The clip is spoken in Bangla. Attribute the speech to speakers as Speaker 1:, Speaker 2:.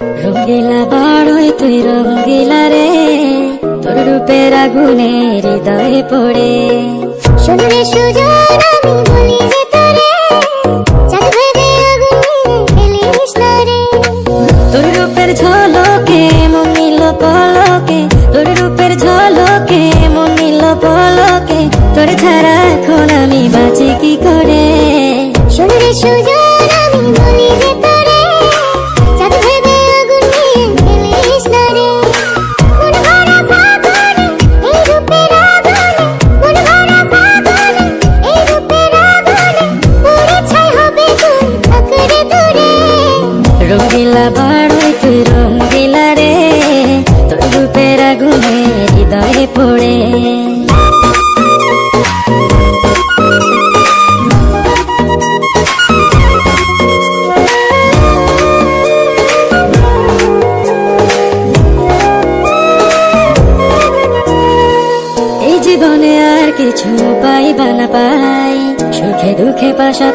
Speaker 1: রঙ্গিলা বাড়ই তুই রঙ্গিলা রে। তোর রূপের আগুনে হৃদয়ে পড়ে।
Speaker 2: শুনলে সুজন আমি বলি যে তোরে চাঁদ ভেবে আগুন খেলিস না রে।
Speaker 1: তোর রূপের ঝলকে মনিল পলকে তোর রূপের ঝলকে মনিল পলকে তোর ছাড়া এখন আমি বাঁচি কি করে?
Speaker 2: শুনলে সুজন আমি বলি যে তোরে রূপের
Speaker 1: হৃদয়ে পড়ে। জীবনে আর কিছু পাই বা না পাই সুখে দুঃখে পাশা